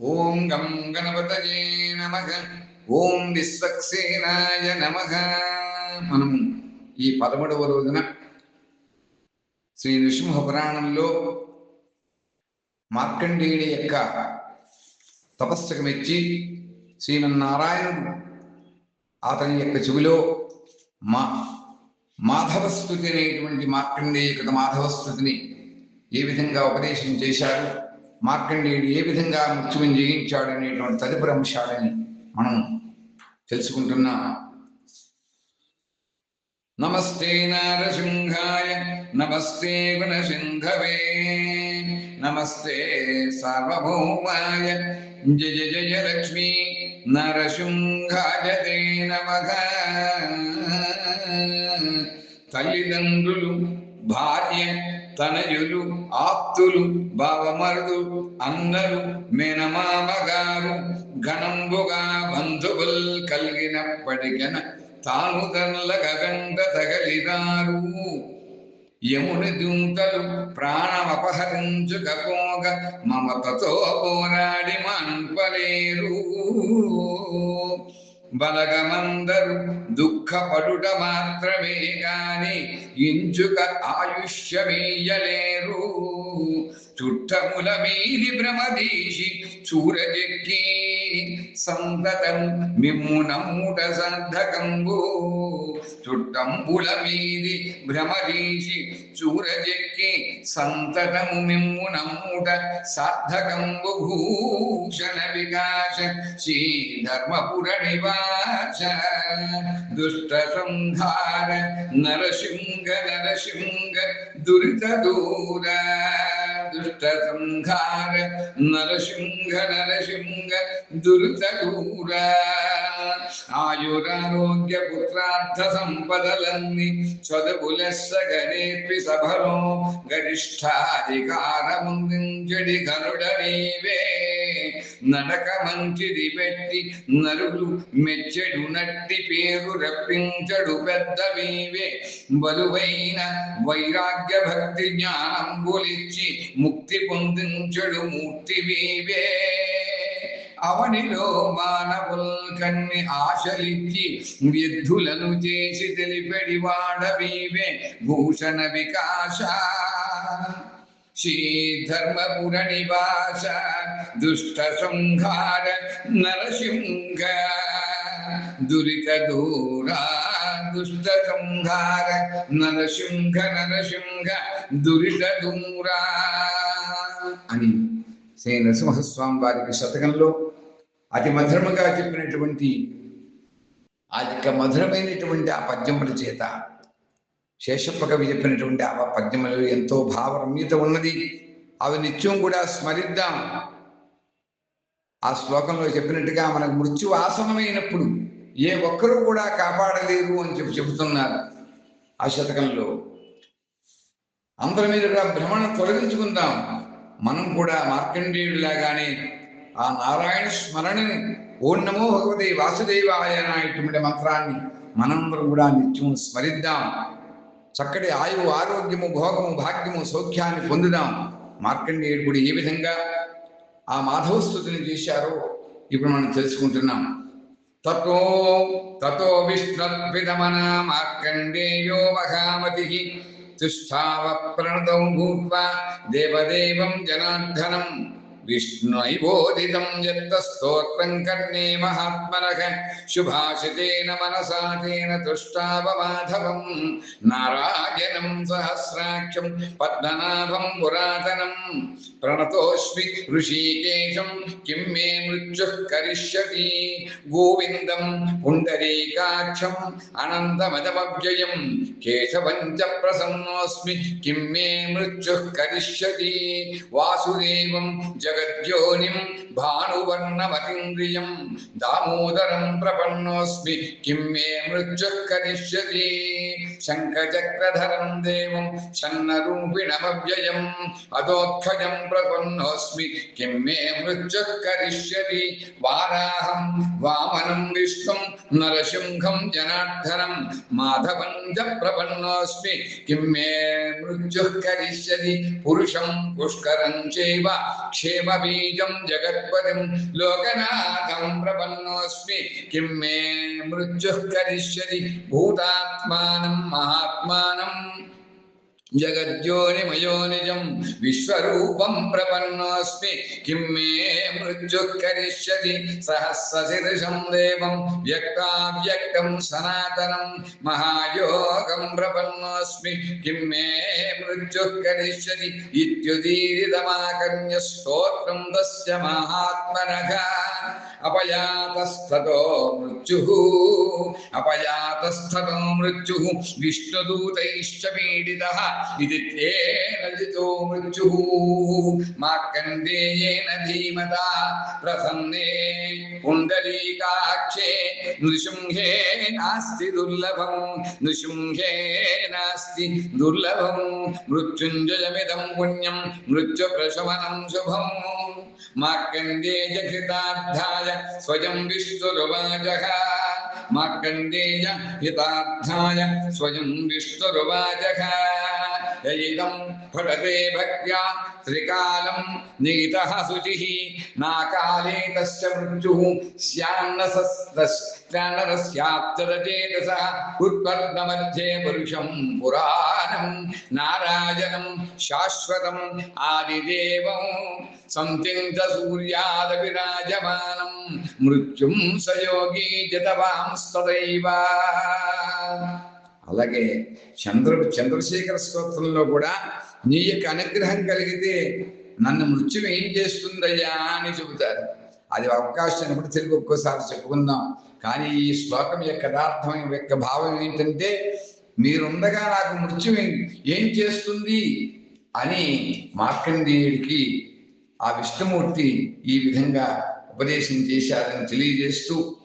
ఓం గం గణపతయే నమ. ఓం విశ్వక్సేనాయ నమ. మనం ఈ పదమూడవ రోజున శ్రీ నృసింహ పురాణంలో మార్కండేయుడి యొక్క తపస్సుకు మెచ్చి శ్రీమన్నారాయణుడు అతని యొక్క చెవిలో మా మాధవస్థుతి అనేటువంటి మార్కండేయ కృత మాధవస్థుతిని ఏ విధంగా ఉపదేశం చేశాడు మార్కండేయుడు ఏ విధంగా మృత్యువుని జయించాడు అనేటువంటి తదుపరి అంశాలని మనం తెలుసుకుంటున్నాం నమస్తే నారసింహాయ నమస్తే గుణసింధవే నమస్తే సార్వభౌమాయ జయ జయ లక్ష్మీ నరసింహాయ తే నమ. తల్లిదండ్రులు భార్య తనయులు ఆప్తులు బావమరుదు అందరు మేనమామగారు ఘనంబుగా బంధువుల్ కలిగినప్పటికన తాను తనలగ గంట తగలినారు యముని దూతలు ప్రాణమపహరించుకపోగ మమతతో పోరాడి మన్పలేరు. బలగమందరు దుఃఖపడుట మాత్రమే గాని ఇంచుక ఆయుష్యమీయలేరు. चुटमुलमीलिभ्रमदेशि चूरजज्ञे सन्ततम् मिम्मुनमुडसन्धकम्बो चुट्टम्बुलमीलि भ्रमदेशि चूरजज्ञे सन्ततम् मिम्मुनमुड सार्धकम्बु भूषणविकाश श्रीधर्मपुरनिवास, दुष्टसंहार, नरसिंह नरसिंह दुरितदूर శ్రీ ధర్మపుర నివాస దుష్ట నరసింహ నరసింహ దురిత ఆయురారోగ్య పుత్రార్థ సంపదలన్నీ చదువులెస్సగనేపి సభలో గరిష్టాధికారముందించడి గనుడ నీవే నడక మంచిది పెట్టి నరుడు మెచ్చడు నట్టి పేరు రప్పించడు పెద్ద మీవే బలువైన వైరాగ్య భక్తి జ్ఞానంబులిచ్చి ముక్తి పొందించడు మూర్తి మీవే అవనిలో మానవుల్ కన్ని ఆశలిచ్చి వ్యర్థులను చేసి తెలిపెడి వాడవీవే. భూషణ వికాశ శ్రీ ధర్మపుర నివాస దుష్ట సంహార నరసింహ దురిత దూరా దుష్ట సంహార నరసింహ నరసింహ దురిత దూరా అని శ్రీ నరసింహస్వామి వారికి శతకంలో అతి మధురముగా చెప్పినటువంటి అధిక మధురమైనటువంటి ఆ పద్యముల చేత శేషప్పకవి చెప్పినటువంటి ఆ పద్యములు ఎంతో భావరమ్యత ఉన్నది. అవి నిత్యం కూడా స్మరిద్దాం. ఆ శ్లోకంలో చెప్పినట్టుగా మనకు మృత్యు ఆసనమైనప్పుడు ఏ ఒక్కరూ కూడా కాపాడలేరు అని చెప్పి చెబుతున్నారు ఆ శతకంలో. అందరి మీద కూడా భ్రమణ తొలగించుకుందాం. మనం కూడా మార్కండేయుడిలాగానే ఆ నారాయణ స్మరణని ఓం నమో భగవతి వాసుదేవాయ అనేటువంటి మంత్రాన్ని మనందరం కూడా నిత్యం స్మరిద్దాం. చక్కటి ఆయువు ఆరోగ్యము భోగము భాగ్యము సౌఖ్యాన్ని పొందుదాం. మార్కండేయుడు ఏ విధంగా ఆ మాధవ స్థుతిని చేశారో. ఇప్పుడు మనం తెలుసుకుంటున్నాం. తతో తతో విష్ణుద్విధమన మార్కండేయో మహామతి తుష్టావ ప్రణతౌ భూత్వా దేవదేవం జనార్దనం. విష్ణుైవోదితం యత్త స్తోత్రం కర్ణే మహాత్మనః శుభాషితేన మనసా తేన తుష్టావ మాధవం నారాయణం సహస్రాక్షం పద్మనాభం పురాతనం ప్రణతోస్మి ఋషికేశం కిం మే మృత్యుః కరిష్యతి గోవిందం పుండరీకాక్షం అనంతమదమవ్యయం కేశవం చ ప్రసన్నోస్మి కిం మే మృత్యుః కరిష్యతి వాసుదేవం జగద్యోనిం భానువర్ణమతీంద్రియం దామోదరం ప్రపన్నోస్మి కిం మే మృత్యుః కరిష్యతి శంఖచక్రధరం దేవం ఛన్నరూపిణమవ్యయం అదోక్షజం ప్రపన్నోస్మి కిం మే మృత్యుః కరిష్యతి వారాహం వామనం విష్ణుం నరసింహం జనార్దనం మాధవం చ ప్రపన్నోస్మి కిం మే మృత్యుః కరిష్యతి పురుషం పుష్కరం बीजं जगत्पतिं लोकनाथं प्रपन्नोऽस्मि। किं मे मृत्युः करिष्यति भूतात्मानं కరిష్యతి భూతాత్మానం మహాత్మానం జగద్యోనిమయో నిజం విశ్వరూపం ప్రపన్నోస్మి కిం మే మృత్యుః కరిష్యతి సహస్రశీర్షం దేవం వ్యక్తావ్యక్తం సనాతనం మహాయోగం ప్రపన్నోస్మి కిం మే మృత్యుః కరిష్యతి अपयातस्थतो मृत्युः। अपयातस्थतो मृत्युः विष्णुदूतैश्च पीडितः। इति ते रजितो मृत्युः। मार्कण्डेयेन धीमता प्रसन्ने पुण्डरीकाक्षे नृसिंहे नास्ति दुर्लभम्। नृसिंहे नास्ति दुर्लभम्। मृत्युञ्जयमिदं पुण्यं मृत्युप्रशमनं शुभम्। मार्कण्डेयकृतार्थाय పుణ్యం మృత్యు ప్రశమనం శుభం మార్కండేయ కృతార్థాయ ललितं फटते भक्त्या त्रिकालं निहितः शुचिः नाकाले तस्य मृत्युः स्यान्नसस्यात्तरचेतसः उत्पन्नमध्ये पुरुषं पुराणं नारायणं शाश्वतम् आदिदेवं सन्तिं सूर्यादविराजमानं मृत्युं स योगी जतवांस्तदैव అలాగే చంద్రుడు చంద్రశేఖర స్తోత్రంలో కూడా నీ యొక్క అనుగ్రహం కలిగితే నన్ను మృత్యుం ఏం చేస్తుందయ్యా అని చెబుతారు. అది అవకాశం అయినప్పుడు తెలుగు ఒక్కోసారి చెప్పుకుందాం. కానీ ఈ శ్లోకం యొక్క యథార్థం యొక్క భావం ఏంటంటే మీరుండగా నాకు మృత్యు ఏం చేస్తుంది? అని మార్కండేయుడికి ఆ విష్ణుమూర్తి ఈ విధంగా ఉపదేశం చేశారని తెలియజేస్తూ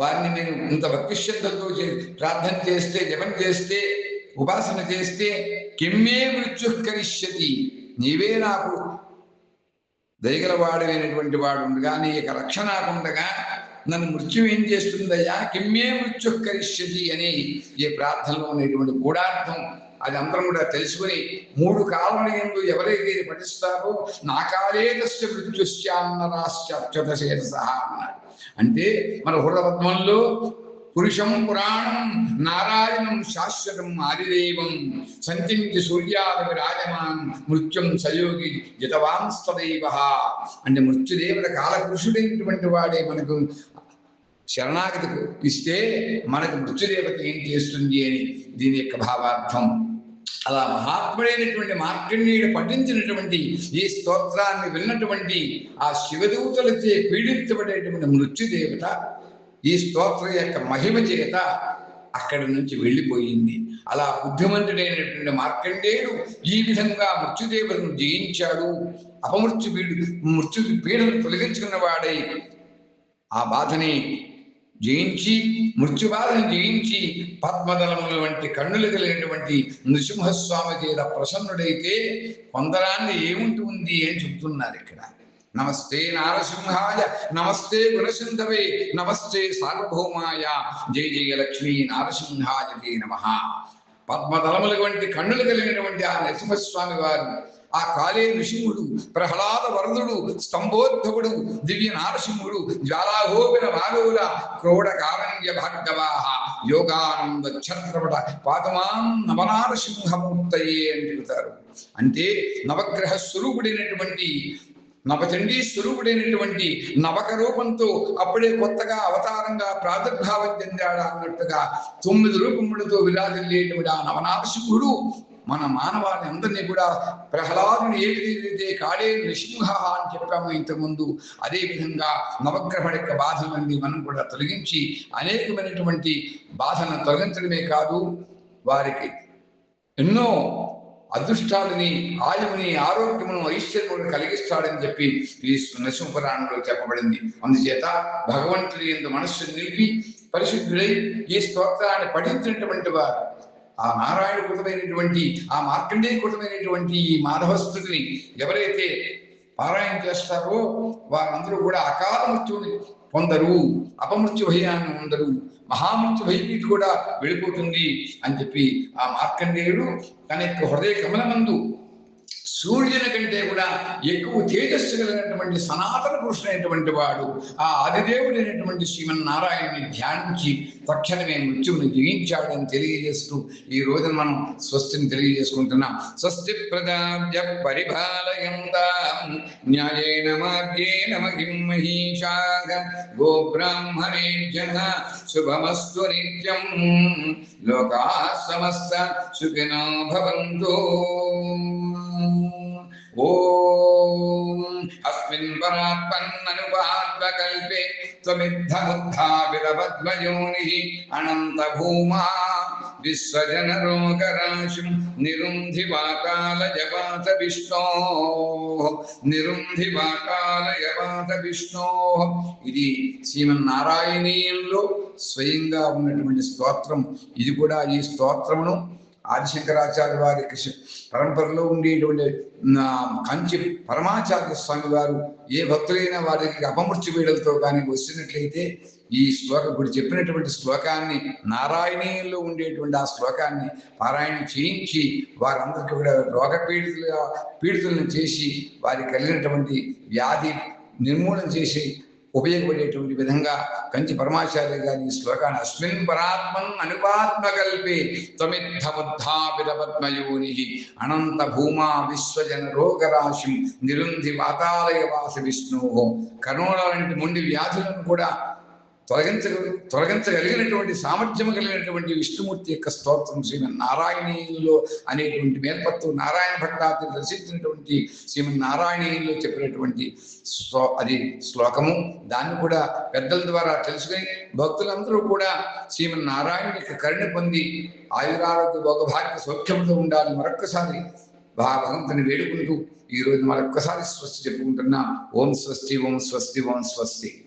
వారిని నేను ఇంత భక్తిశ్రద్ధలతో ప్రార్థన చేస్తే జపం చేస్తే ఉపాసన చేస్తే కిమ్మే మృత్యు కరిష్యతి. నీవే నాకు దయగలవాడైనటువంటి వాడు ఉండగా నీ యొక్క రక్షణ ఉండగా నన్ను మృత్యు ఏం చేస్తుందయ్యా? కిమ్మే మృత్యు కరిష్యతి అని ఈ ప్రార్థనలో ఉన్నటువంటి గూఢార్థం అది అందరం కూడా తెలుసుకుని మూడు కాలముల ఎందు ఎవరైతే పఠిస్తారో నా కాలేదస్య సహా అన్నాడు అంటే మన హృదపద్మంలో పురుషం పురాణం నారాయణం శాశ్వతం ఆదిదైవం సంచించి సూర్యాదవి రాజమాన్ మృత్యుం సయోగి జితవాంస్తదైవ అంటే మృత్యుదేవుల కాలపురుషుడైనటువంటి వాడే మనకు శరణాగతి ఇస్తే మనకు మృత్యుదేవత ఏం చేస్తుంది అని దీని యొక్క భావార్థం. అలా మహాత్ముడైనటువంటి మార్కండేయుడు పఠించినటువంటి ఈ స్తోత్రాన్ని విన్నటువంటి ఆ శివదూతలచే పీడించబడేటువంటి మృత్యుదేవత ఈ స్తోత్రం యొక్క మహిమ చేత అక్కడి నుంచి వెళ్ళిపోయింది. అలా బుద్ధిమంతుడైనటువంటి మార్కండేయుడు ఈ విధంగా మృత్యుదేవతను జయించాడు. అపమృత్యు పీడు మృత్యు పీడను తొలగించుకున్న వాడై ఆ బాధని జయించి మృత్యుబాధను జయించి పద్మదళముల వంటి కన్నులు కలిగినటువంటి నృసింహస్వామి చేత ప్రసన్నుడైతే కొందరాన్ని ఏముంటుంది అని చెప్తున్నారు ఇక్కడ. నమస్తే నారసింహాయ నమస్తే గుణసింధవే నమస్తే సార్వభౌమాయ. జయ జయ లక్ష్మీ నారసింహాయ జయ నమ. పద్మదళముల వంటి కన్నులు కలిగినటువంటి ఆ నరసింహస్వామి వారు ఆ కాళే నృసింహుడు ప్రహ్లాద వరదుడు స్తంభోద్ధవుడు దివ్య నారసింహుడు జ్వాలాహోపిన మానవుల క్రోడ కారణ్య భార్గవాహ యోగానంద ఛత్రపట పాదమాం నవనారసింహమూర్తయే అని చెబుతారు. అంటే నవగ్రహ స్వరూపుడైనటువంటి నవచండీ స్వరూపుడైనటువంటి నవక రూపంతో అప్పుడే కొత్తగా అవతారంగా ప్రాదుర్భావం చెందాడా అన్నట్టుగా తొమ్మిది రూపములతో విరాజిల్లేటువంటి ఆ నవనారసింహుడు మన మానవాళి అందరినీ కూడా ప్రహ్లాదుని ఏ కాడే నృసింహ అని చెప్పాము ఇంతకుముందు. అదేవిధంగా నవగ్రహ నవగ్రహణ యొక్క బాధలన్నీ మనం కూడా తొలగించి అనేకమైనటువంటి బాధలను తొలగించడమే కాదు వారికి ఎన్నో అదృష్టాలని ఆయువుని ఆరోగ్యమును ఐశ్వర్యమును కలిగిస్తాడని చెప్పి ఈ నరసింహపురాణంలో చెప్పబడింది. అందుచేత భగవంతుడి ఎందు మనస్సును నిలిపి పరిశుద్ధుడై ఈ స్తోత్రాన్ని పఠించినటువంటి వారు ఆ నారాయణ కృతమైనటువంటి ఆ మార్కండేయ కృతమైనటువంటి ఈ మాధవస్థుతిని ఎవరైతే పారాయణ చేస్తారో వారందరూ కూడా అకాల మృత్యువుని పొందరు అపమృత్యు భయాన్ని ఉండరు మహామృత్యు భయం కూడా వెళ్ళిపోతుంది అని చెప్పి ఆ మార్కండేయుడు తన యొక్క హృదయ కమలమందు సూర్యుని కంటే కూడా ఎక్కువ తేజస్సు కలిగినటువంటి సనాతన పురుషుడైనటువంటి వాడు ఆ ఆదిదేవుడైనటువంటి శ్రీమన్నారాయణని ధ్యానించి తక్షణమే మృత్యువుని జయించాడని తెలియజేస్తూ ఈ రోజున మనం స్వస్తిని తెలియజేసుకుంటున్నాం. స్వస్తి ప్రజాభ్య పరిపాలయంతాం న్యాయేన మార్గేణ మహిం మహిషాగ గోబ్రాహ్మణేభ్య శుభమస్తు నిత్యం. లోకా సమస్త సుఖినో భవంతో. ఓం అస్మిన్ పరాత్మన్ననుపాత్మకల్పే త్వమిద్ధముద్ధావిరవద్వయోనిः అనంతభూమా విశ్వజనరోగరాశిం నిరుంధి వాకాలయవాత విష్ణో నిరుంధి వాకాలయవాత విష్ణో ఇది శ్రీమన్నారాయణీయంలో స్వయంగా ఉన్నటువంటి స్తోత్రం. ఇది కూడా ఈ స్తోత్రమును ఆదిశంకరాచార్య వారి కృష్ణ పరంపరలో ఉండేటువంటి కంచి పరమాచార్య స్వామి వారు ఏ భక్తులైన వారికి అపమృత్యు వీడలతో కానీ వచ్చినట్లయితే ఈ శ్లోక ఇప్పుడు చెప్పినటువంటి శ్లోకాన్ని నారాయణీయంలో ఉండేటువంటి ఆ శ్లోకాన్ని పారాయణం చేయించి వారందరికీ కూడా రోగ పీడితులుగా పీడితులను చేసి వారికి కలిగినటువంటి వ్యాధి నిర్మూలన చేసి ఉపయోగపడేటువంటి విధంగా కంచి పరమాచార్య గారి ఈ శ్లోకాన్ని అస్మిన్ పరాత్మన్ అనుపాత్మకల్పే త్వమిద్ధముద్ధాపిరపద్మయోని అనంత భూమా విశ్వజన రోగరాశిం నిరుంధి వాతాలయవాస విష్ణు కరోనా వంటి మొండి వ్యాధులను కూడా తొలగించ తొలగించగలిగినటువంటి సామర్థ్యం కలిగినటువంటి విష్ణుమూర్తి యొక్క స్తోత్రం శ్రీమన్ నారాయణీయుల్లో అనేటువంటి మేల్పత్తు నారాయణ భట్టాది రచించినటువంటి శ్రీమన్ నారాయణీయుల్లో చెప్పినటువంటి స్లో అది శ్లోకము. దాన్ని కూడా పెద్దల ద్వారా తెలుసుకుని భక్తులందరూ కూడా శ్రీమన్ నారాయణ యొక్క కరుణ పొంది ఆయురారోగ్య భోగభాగ్య సౌఖ్యంతో ఉండాలని మరొక్కసారి భగవంతుని వేడుకుంటూ ఈ రోజు మరొక్కసారి స్వస్తి చెప్పుకుంటున్నా. ఓం స్వస్తి ఓం స్వస్తి ఓం స్వస్తి.